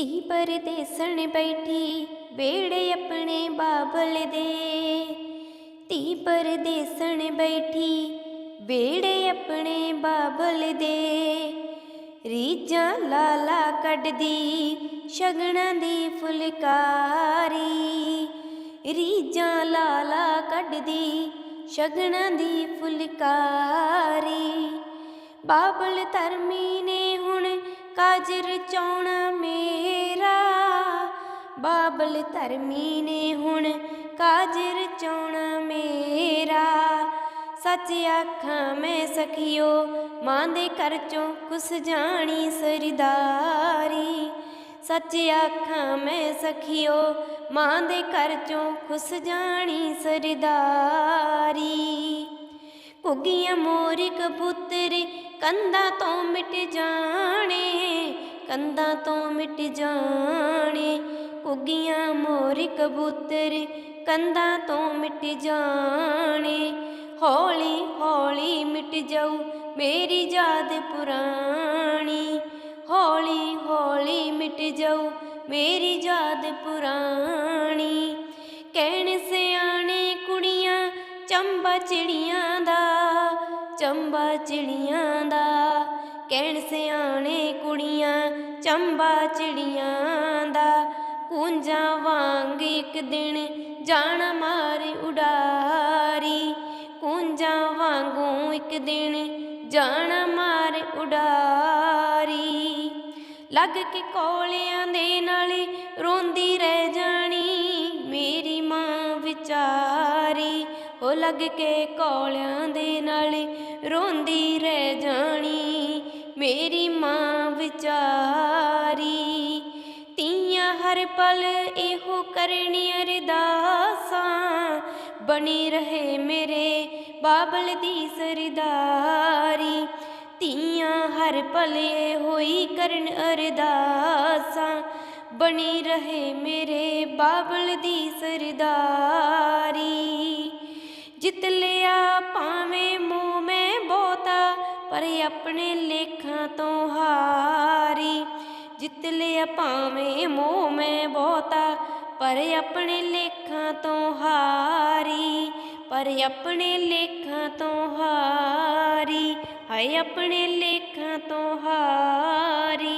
ਧੀ ਪਰਦੇਸਣ ਬੈਠੀ, ਵੇੜੇ ਆਪਣੇ ਬਾਬਲ ਦੇ। ਧੀ ਪਰਦੇਸਣ ਬੈਠੀ, ਵੇੜੇ ਆਪਣੇ ਬਾਬਲ ਦੇ। ਰੀਜਾਂ ਲਾਲਾ ਕੱਢਦੀ, ਸ਼ਗਨਾਂ ਦੀ ਫੁਲਕਾਰੀ। ਰੀਜਾਂ ਲਾਲਾ ਕੱਢਦੀ, ਸ਼ਗਨਾਂ ਦੀ ਫੁਲਕਾਰੀ। ਬਾਬਲ ਧਰਮੀ ਨੇ ਹੁਣ ਕਾਜਰ ਮੇਰਾ, ਬਾਬਲ ਧਰਮੀ ਨੇ ਹੁਣ ਕਾਜਰ ਚਾਉਣਾ ਮੇਰਾ। ਸੱਚ ਆਖਾਂ ਮੈਂ ਸਖਿਓ, ਮਾਂ ਦੇ ਘਰ ਚੋਂ ਕੁਸ ਜਾਣੀ ਸਰਦਾਰੀ। ਸੱਚ ਆਖਾਂ ਮੈਂ ਸਖਿਓ, ਮਾਂ ਦੇ ਘਰ ਚੋਂ ਖੁਸ ਜਾਣੀ ਸਰਦਾਰੀ। ਘੁੱਗੀਆਂ ਮੋਰੀ ਕਬੂਤਰ ਕੰਧਾਂ ਤੋਂ ਮਿਟ ਜਾਣੇ, ਕੰਧਾਂ ਤੋਂ ਮਿਟ ਜਾਣੇ। ਉੱਗੀਆਂ ਮੋਰੀ ਕਬੂਤਰ ਕੰਧਾਂ ਤੋਂ ਮਿਟ ਜਾਣੇ। ਹੌਲੀ ਹੌਲੀ ਮਿਟ ਜਾਊ ਮੇਰੀ ਯਾਦ ਪੁਰਾਣੀ। ਹੌਲੀ ਹੌਲੀ ਮਿਟ ਜਾਊ ਮੇਰੀ ਯਾਦ ਪੁਰਾਣੀ। ਚੰਬਾ ਚਿੜੀਆਂ ਦਾ, ਚੰਬਾ ਚਿੜੀਆਂ ਦਾ। ਕਹਿਣ ਸਿਆਣੇ ਕੁੜੀਆਂ, ਚੰਬਾ ਚਿੜੀਆਂ ਦਾ। ਕੂੰਜਾਂ ਵਾਂਗ ਇੱਕ ਦਿਨ ਜਾਣ ਮਾਰ ਉਡਾਰੀ। ਕੂੰਜਾਂ ਵਾਂਗੂ ਇੱਕ ਦਿਨ ਜਾਣ ਮਾਰ ਉਡਾਰੀ। ਲੱਗ ਕੇ ਕੋਲਿਆਂ ਦੇ ਨਾਲੇ ਰੋਂਦੀ ਰਹਿ ਜਾਣੀ। ਲੱਗ ਕੇ ਕੌਲਿਆਂ ਦੇ ਨਾਲ ਰੋਂਦੀ ਰਹਿ ਜਾਣੀ। ਮੇਰੀ ਮਾਂ ਵਿਚਾਰੀ ਤੀਆਂ ਹਰ ਪਲ ਇਹੋ ਕਰਨੀ ਅਰਦਾਸਾਂ। ਬਣੀ ਰਹੇ ਮੇਰੇ ਬਾਬਲ ਦੀ ਸਰਦਾਰੀ। ਤੀਆਂ ਹਰ ਪਲ ਹੋਈ ਕਰਨ ਅਰਦਾਸਾਂ। ਬਣੀ ਰਹੇ ਮੇਰੇ ਬਾਬਲ ਦੀ ਸਰਦਾਰ। ਪਰ ਆਪਣੇ ਲੇਖਾਂ ਤੋਂ ਹਾਰੀ, ਜਿੱਤ ਲਿਆ ਭਾਵੇਂ ਮੋਹ ਮੈਂ ਬਹੁਤਾ, ਪਰ ਆਪਣੇ ਲੇਖਾਂ ਤੋਂ ਹਾਰੀ, ਪਰ ਆਪਣੇ ਲੇਖਾਂ ਤੋਂ ਹਾਰੀ, ਹਾਏ ਆਪਣੇ ਲੇਖਾਂ ਤੋਂ ਹਾਰੀ।